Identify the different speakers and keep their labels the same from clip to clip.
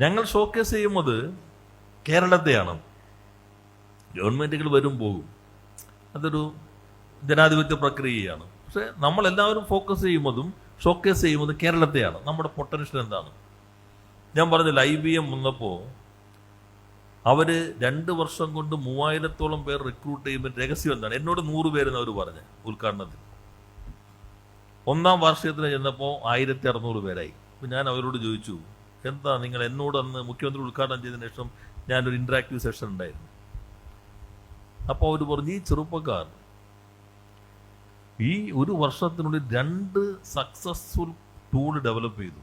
Speaker 1: ഞങ്ങൾ ഷോക്കേസ് ചെയ്യുന്നത് കേരളത്തെയാണ്. ഗവൺമെന്റുകൾ വരും പോകും. അതൊരു ജനാധിപത്യ പ്രക്രിയയാണ്. പക്ഷേ നമ്മളെല്ലാവരും ഫോക്കസ് ചെയ്യുന്നതും ഷോക്കേസ് ചെയ്യുന്നത് കേരളത്തെയാണ്. നമ്മുടെ പൊട്ടൻഷ്യൽ എന്താണ്? ഞാൻ പറഞ്ഞില്ല ഐ ബി എം വന്നപ്പോൾ അവർ രണ്ട് വർഷം കൊണ്ട് മൂവായിരത്തോളം പേർ റിക്രൂട്ട് ചെയ്യുമ്പോൾ രഹസ്യം എന്താണ്? എന്നോട് നൂറ് പേരെന്ന് അവർ പറഞ്ഞു ഉദ്ഘാടനത്തിൽ. ഒന്നാം വാർഷികത്തിന് ചെന്നപ്പോൾ ആയിരത്തി അറുന്നൂറ് പേരായി. അപ്പം ഞാൻ അവരോട് ചോദിച്ചു എന്താ നിങ്ങൾ എന്നോട് അന്ന് മുഖ്യമന്ത്രി ഉദ്ഘാടനം ചെയ്തതിനു ശേഷം ഞാനൊരു ഇൻട്രാക്റ്റീവ് സെഷൻ ഉണ്ടായിരുന്നു. അപ്പോൾ അവർ പറഞ്ഞു ഈ ചെറുപ്പക്കാർ ഈ ഒരു വർഷത്തിനുള്ളിൽ രണ്ട് സക്സസ്ഫുൾ ടൂൾ ഡെവലപ്പ് ചെയ്തു.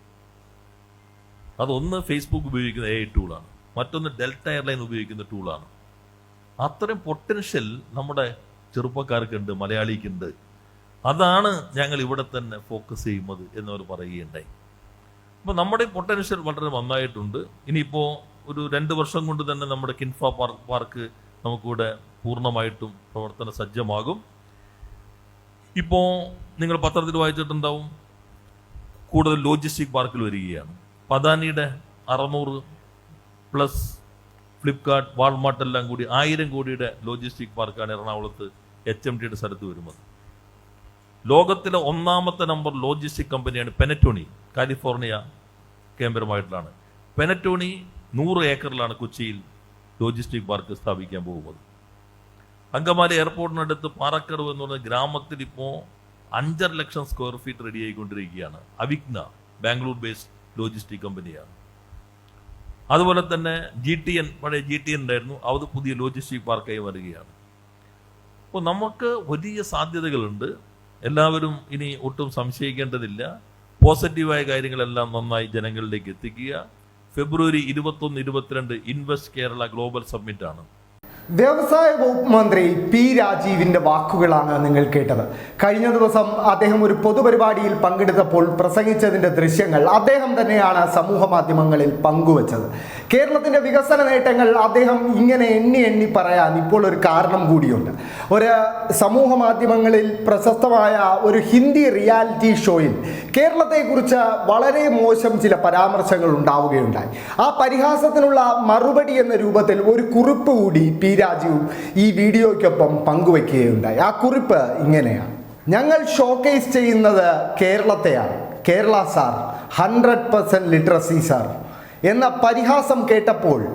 Speaker 1: അതൊന്ന് ഫേസ്ബുക്ക് ഉപയോഗിക്കുന്ന എ ടൂളാണ് മറ്റൊന്ന് ഡെൽറ്റ എയർലൈൻ ഉപയോഗിക്കുന്ന ടൂളാണ് അത്രയും പൊട്ടൻഷ്യൽ നമ്മുടെ ചെറുപ്പക്കാർക്കുണ്ട് മലയാളിക്കുണ്ട്. അതാണ് ഞങ്ങൾ ഇവിടെ തന്നെ ഫോക്കസ് ചെയ്യുന്നത് എന്നവർ പറയുകയുണ്ടായി. അപ്പോൾ നമ്മുടെ പൊട്ടൻഷ്യൽ വളരെ നന്നായിട്ടുണ്ട്. ഇനിയിപ്പോൾ ഒരു രണ്ട് വർഷം കൊണ്ട് തന്നെ നമ്മുടെ കിൻഫ പാർക്ക് പാർക്ക് നമുക്കിവിടെ പൂർണമായിട്ടും പ്രവർത്തന സജ്ജമാകും. ഇപ്പോൾ നിങ്ങൾ പത്രത്തിൽ വായിച്ചിട്ടുണ്ടാവും കൂടുതൽ ലോജിസ്റ്റിക് പാർക്കിൽ വരികയാണ്. പദാനിയുടെ അറുന്നൂറ് പ്ലസ് ഫ്ലിപ്കാർട്ട് വാൾമാർട്ട് എല്ലാം കൂടി ആയിരം കോടിയുടെ ലോജിസ്റ്റിക് പാർക്കാണ് എറണാകുളത്ത് എച്ച് എം ടിയുടെ സ്ഥലത്ത് വരുന്നത്. ലോകത്തിലെ ഒന്നാമത്തെ നമ്പർ ലോജിസ്റ്റിക് കമ്പനിയാണ് പെനറ്റോണി കാലിഫോർണിയ കേന്ദ്രമായിട്ടുള്ളതാണ്. പെനറ്റോണി നൂറ് ഏക്കറിലാണ് കൊച്ചിയിൽ ലോജിസ്റ്റിക് പാർക്ക് സ്ഥാപിക്കാൻ പോകുന്നത്. അങ്കമാലി എയർപോർട്ടിനടുത്ത് പാറക്കടവ് എന്ന് പറഞ്ഞ ഗ്രാമത്തിൽ ഇപ്പോൾ അഞ്ചര ലക്ഷം സ്ക്വയർ ഫീറ്റ് റെഡി ആയിക്കൊണ്ടിരിക്കുകയാണ്. അവിഗ്ന ബാംഗ്ലൂർ ബേസ്ഡ് ലോജിസ്റ്റിക് കമ്പനിയാണ്. അതുപോലെ തന്നെ ജി ടി എൻ പഴയ ജി ടി എൻ ഉണ്ടായിരുന്നു. അത് പുതിയ ലോജിസ്റ്റിക് പാർക്കായി വരികയാണ്. അപ്പോൾ നമുക്ക് വലിയ സാധ്യതകളുണ്ട്. എല്ലാവരും ഇനി ഒട്ടും സംശയിക്കേണ്ടതില്ല. പോസിറ്റീവായ കാര്യങ്ങളെല്ലാം നന്നായി ജനങ്ങളിലേക്ക് എത്തിക്കുക. ഫെബ്രുവരി ഇരുപത്തൊന്ന് ഇരുപത്തിരണ്ട് ഇൻവെസ്റ്റ് കേരള ഗ്ലോബൽ സമ്മിറ്റ് ആണ്
Speaker 2: വ്യവസായ വകുപ്പ് മന്ത്രി പി രാജീവിന്റെ വാക്കുകളാണ് നിങ്ങൾ കേട്ടത്. കഴിഞ്ഞ ദിവസം അദ്ദേഹം ഒരു പൊതുപരിപാടിയിൽ പങ്കെടുത്തപ്പോൾ പ്രസംഗിച്ചതിന്റെ ദൃശ്യങ്ങൾ അദ്ദേഹം തന്നെയാണ് സമൂഹ മാധ്യമങ്ങളിൽ പങ്കുവച്ചത്. കേരളത്തിന്റെ വികസന നേട്ടങ്ങൾ അദ്ദേഹം ഇങ്ങനെ എണ്ണി എണ്ണി പറയാൻ ഇപ്പോൾ ഒരു കാരണം കൂടിയുണ്ട്. ഒരു സമൂഹ മാധ്യമങ്ങളിൽ പ്രശസ്തമായ ഒരു ഹിന്ദി റിയാലിറ്റി ഷോയിൽ കേരളത്തെക്കുറിച്ച് വളരെ മോശം ചില പരാമർശങ്ങൾ ഉണ്ടാവുകയുണ്ടായി. ആ പരിഹാസത്തിനുള്ള മറുപടി എന്ന രൂപത്തിൽ ഒരു കുറിപ്പ് കൂടി പി രാജീവ് ഈ വീഡിയോയ്ക്കൊപ്പം പങ്കുവയ്ക്കുകയുണ്ടായി ആ കുറിപ്പ് ഇങ്ങനെയാണ്. ഞങ്ങൾ ഷോക്കേസ് ചെയ്യുന്നത് കേരളത്തെയാണ്. Kerala sir hundred percent literacy sir എന്ന പരിഹാസം കേട്ടപ്പോൾ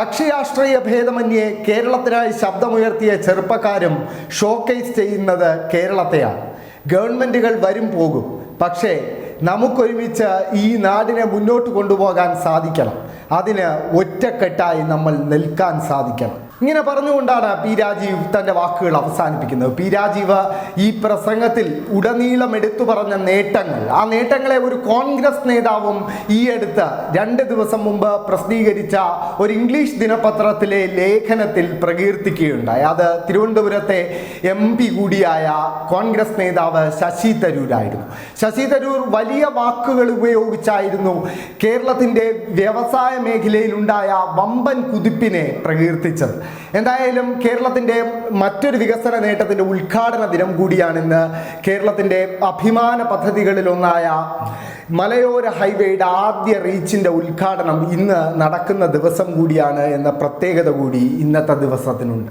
Speaker 2: കക്ഷി രാഷ്ട്രീയ ഭേദമന്യേ കേരളത്തിനായി ശബ്ദമുയർത്തിയ ചെറുപ്പക്കാരും ഷോക്കേസ് ചെയ്യുന്നത് കേരളത്തെയാണ്. ഗവൺമെന്റുകൾ വരും പോകും. പക്ഷേ നമുക്കൊരുമിച്ച് ഈ നാടിനെ മുന്നോട്ട് കൊണ്ടുപോകാൻ സാധിക്കണം. അതിന് ഒറ്റക്കെട്ടായി നമ്മൾ നിൽക്കാൻ സാധിക്കണം. ഇങ്ങനെ പറഞ്ഞുകൊണ്ടാണ് പി രാജീവ് തന്റെ വാക്കുകൾ അവസാനിപ്പിക്കുന്നത്. പി രാജീവ് ഈ പ്രസംഗത്തിൽ ഉടനീളം എടുത്തു പറഞ്ഞ നേട്ടങ്ങൾ. ആ നേട്ടങ്ങളെ ഒരു കോൺഗ്രസ് നേതാവും ഈ അടുത്ത് രണ്ട് ദിവസം മുമ്പ് പ്രസിദ്ധീകരിച്ച ഒരു ഇംഗ്ലീഷ് ദിനപത്രത്തിലെ ലേഖനത്തിൽ പ്രകീർത്തിക്കുകയുണ്ടായി. അത് തിരുവനന്തപുരത്തെ എം പി കൂടിയായ കോൺഗ്രസ് നേതാവ് ശശി തരൂരായിരുന്നു. ശശി തരൂർ വലിയ വാക്കുകൾ ഉപയോഗിച്ചായിരുന്നു കേരളത്തിന്റെ വ്യവസായ മേഖലയിലുണ്ടായ വമ്പൻ കുതിപ്പിനെ പ്രകീർത്തിച്ചത്. എന്തായാലും കേരളത്തിന്റെ മറ്റൊരു വികസന നേട്ടത്തിന്റെ ഉദ്ഘാടന ദിനം കൂടിയാണിന്ന് കേരളത്തിന്റെ അഭിമാന പദ്ധതികളിലൊന്നായ മലയോര ഹൈവേയുടെ ആദ്യ റീച്ചിന്റെ ഉദ്ഘാടനം ഇന്ന് നടക്കുന്ന ദിവസം കൂടിയാണ് എന്ന പ്രത്യേകത കൂടി ഇന്നത്തെ ദിവസത്തിനുണ്ട്.